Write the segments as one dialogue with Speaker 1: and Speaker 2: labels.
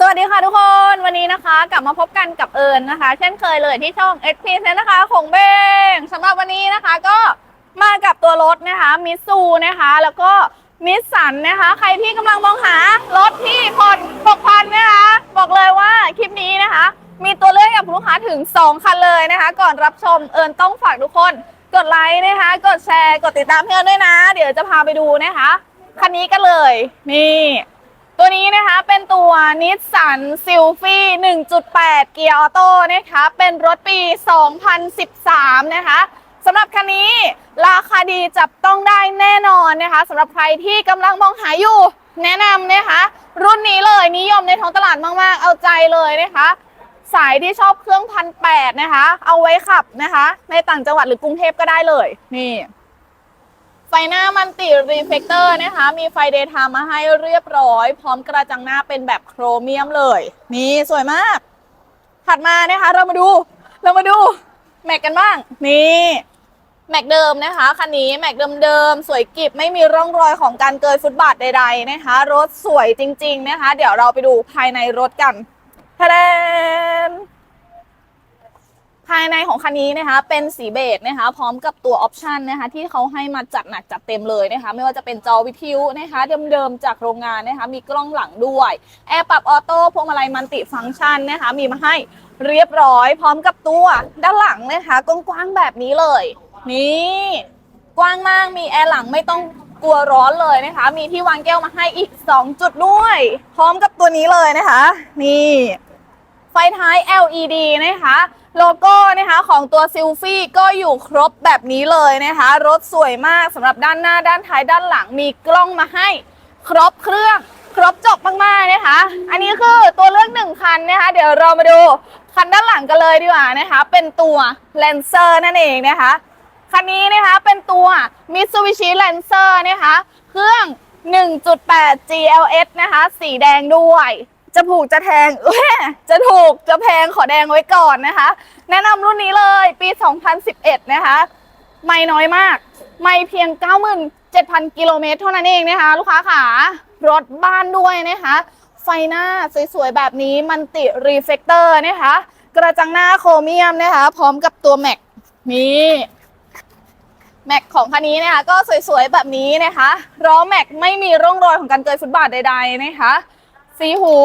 Speaker 1: สวัสดีค่ะทุกคนวันนี้นะคะ กลับมาพบกันกับเอิญนะคะ เช่นเคยเลยที่ช่อง SP เซนนะคะของเบงสำหรับวันนี้นะคะก็มากับตัวรถนะคะมิสซูนะคะ แล้วก็มิสสันนะคะ ใครที่กำลังมองหารถที่ผ่อนตกพันนะคะ บอกเลยว่าคลิปนี้นะคะ มีตัวเลือกกับลูกค้าถึง 2 คันเลยนะคะ ก่อนรับชมเอิญต้องฝากทุกคน กดไลค์นะคะ กดแชร์กดติดตามเพื่อนด้วยนะ เดี๋ยวจะพาไปดูนะคะคันนี้กันเลย นี่ ตัวนี้นะคะเป็นตัวนิสสันซิลฟี่1.8 เกียร์ออโต้นะคะเป็นรถปี 2013 นะคะสำหรับคันนี้ราคาดีจับต้องได้แน่นอนนะคะสำหรับใครที่กำลังมองหาอยู่ แนะนำนะคะ รุ่นนี้เลยนิยมในท้องตลาดมาก ๆ เอาใจเลยนะคะ สายที่ชอบเครื่องพันแปดนะคะ เอาไว้ขับนะคะ ในต่างจังหวัดหรือกรุงเทพก็ได้เลย นี่ ฟหน้ามันติรีเฟกเตอร์นะคะ มีไฟเดย์ไทม์มาให้เรียบร้อย พร้อมกระจังหน้าเป็นแบบโครเมียมเลย นี่สวยมาก ถัดมานะคะ เรามาดู เรามาดู แม็กกันบ้าง นี่แม็กเดิมนะคะคันนี้แม็กเดิมๆสวยกริบไม่มีร่องรอยของการเกยฟุตบาทใด ๆนะคะ รถสวยจริง ๆ นะคะ เดี๋ยวเราไปดูภายในรถกันทะเล ภายในของคันนี้นะคะเป็นสีเบจนะคะ พร้อมกับตัวออปชันนะคะ ที่เขาให้มาจัดหนักจัดเต็มเลยนะคะ ไม่ว่าจะเป็นจอวิทยุนะคะ เดิมๆจากโรงงานนะคะ มีกล้องหลังด้วยแอร์ปรับออโต้พวงมาลัยมัลติฟังก์ชันนะคะ มีมาให้เรียบร้อย พร้อมกับตัวด้านหลังนะคะกว้างๆแบบนี้เลย นี่กว้างมากมีแอร์หลังไม่ต้องกลัวร้อนเลยนะคะ มีที่วางแก้วมาให้อีก 2 จุดด้วย พร้อมกับตัวนี้เลยนะคะ นี่ ไฟท้าย LED นะคะ โลโก้นะคะของตัวซิลฟี่ก็อยู่ครบแบบนี้เลยนะคะ รถสวยมากสำหรับด้านหน้าด้านท้ายด้านหลังมีกล้องมาให้ ครบเครื่องครบจบมากๆนะคะ อันนี้คือตัวเลือกหนึ่งคันนะคะ เดี๋ยวเรามาดูคันด้านหลังกันเลยดีกว่านะคะ เป็นตัว Lancer นั่นเองนะคะคันนี้นะคะเป็นตัว Mitsubishi Lancer นะคะ เครื่อง 1.8 GLS นะคะ สีแดงด้วย จะผูกจะแทงเอ้ยจะถูกจะแพงขอแดงไว้ก่อนนะคะ แนะนำรุ่นนี้เลยปี 2011 นะคะ ไม่น้อยมาก ไม่เพียง 97,000 กิโลเมตรเท่านั้นเองนะคะ ลูกค้าขารถบ้านด้วยนะคะ ไฟหน้าสวยๆ แบบนี้มันติรีเฟกเตอร์นะคะ กระจังหน้าโครเมียมนะคะ พร้อมกับตัวแม็กนี่แม็กของคันนี้นะคะก็สวยๆ แบบนี้นะคะล้อแม็กไม่มีร่องรอยของการเกยฟุตบาทใดๆนะคะ สีหู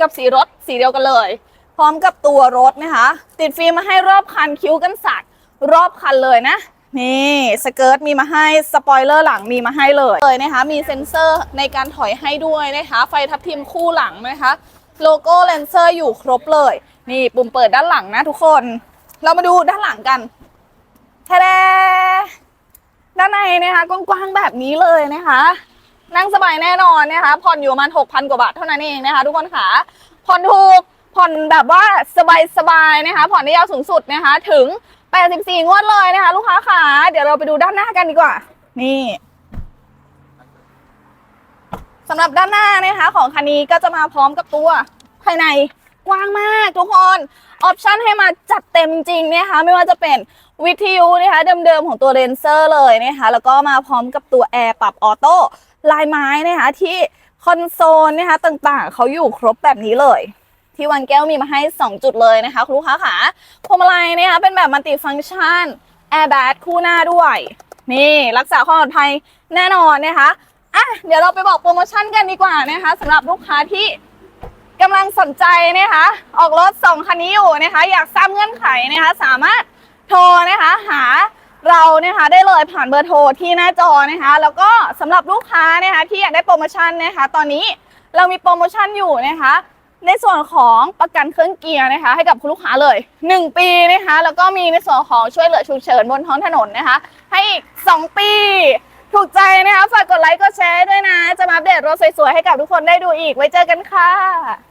Speaker 1: กับสีรถสีเดียวกันเลย พร้อมกับตัวรถนะคะ ติดฟิล์มมาให้รอบคันคิ้วกันสักรอบคันเลยนะ นี่สเกิร์ตมีมาให้สปอยเลอร์หลังมีมาให้เลยเลยนะคะ มีเซ็นเซอร์ในการถอยให้ด้วยนะคะ ไฟทับทิมคู่หลังนะคะ โลโก้เลนเซอร์อยู่ครบเลย นี่ปุ่มเปิดด้านหลังนะทุกคน เรามาดูด้านหลังกันแท้ด้านในนะคะกว้างๆแบบนี้เลยนะคะ นั่งสบายแน่นอนนะคะ ผ่อนอยู่ประมาณ6,000 กว่าบาทเท่านั้นเองนะคะ ทุกคนค่ะ ผ่อนถูก ผ่อนแบบว่าสบายๆนะคะ ผ่อนได้ยาวสูงสุดนะคะ ถึง 84 งวดเลยนะคะ ลูกค้าค่ะเดี๋ยวเราไปดูด้านหน้ากันดีกว่า นี่สำหรับด้านหน้านะคะ ของคันนี้ก็จะมาพร้อมกับตัวภายในกว้างมากทุกคนออปชันให้มาจัดเต็มจริงๆนะคะ ไม่ว่าจะเป็นวิทยุนะคะเดิมๆของตัวเรนเซอร์เลยนะคะ แล้วก็มาพร้อมกับตัวแอร์ปรับออโต้ลายไม้นะคะที่คอนโซลนะคะต่างๆ เขาอยู่ครบแบบนี้เลย ที่วันแก้วมีมาให้ 2 จุดเลยนะคะคุณลูกค้าขาพวงมาลัยนะคะเป็นแบบมัลติฟังก์ชันแอร์แบคู่หน้าด้วยนี่รักษาความปลอดภัยแน่นอนนะคะอะเดี๋ยวเราไปบอกโปรโมชั่นกันดีกว่านะคะสำหรับลูกค้าที่กำลังสนใจนะคะ ออกรถสองคันนี้อยู่นะคะ อยากทราบเงื่อนไขนะคะ สามารถโทรนะคะ หา เรานะคะได้เลยผ่านเบอร์โทรที่หน้าจอนะคะ แล้วก็สำหรับลูกค้านะคะที่อยากได้โปรโมชั่นนะคะ ตอนนี้เรามีโปรโมชั่นอยู่นะคะ ในส่วนของประกันเครื่องเกียร์นะคะ ให้กับคุณลูกค้าเลย 1 ปีนะคะ แล้วก็มีในส่วนของช่วยเหลือฉุกเฉินบนท้องถนนนะคะ ให้อีก 2 ปี ถูกใจนะคะฝากกดไลค์กดแชร์ด้วยนะ จะมาอัปเดตรถสวยๆให้กับทุกคนได้ดูอีกไว้เจอกันค่ะ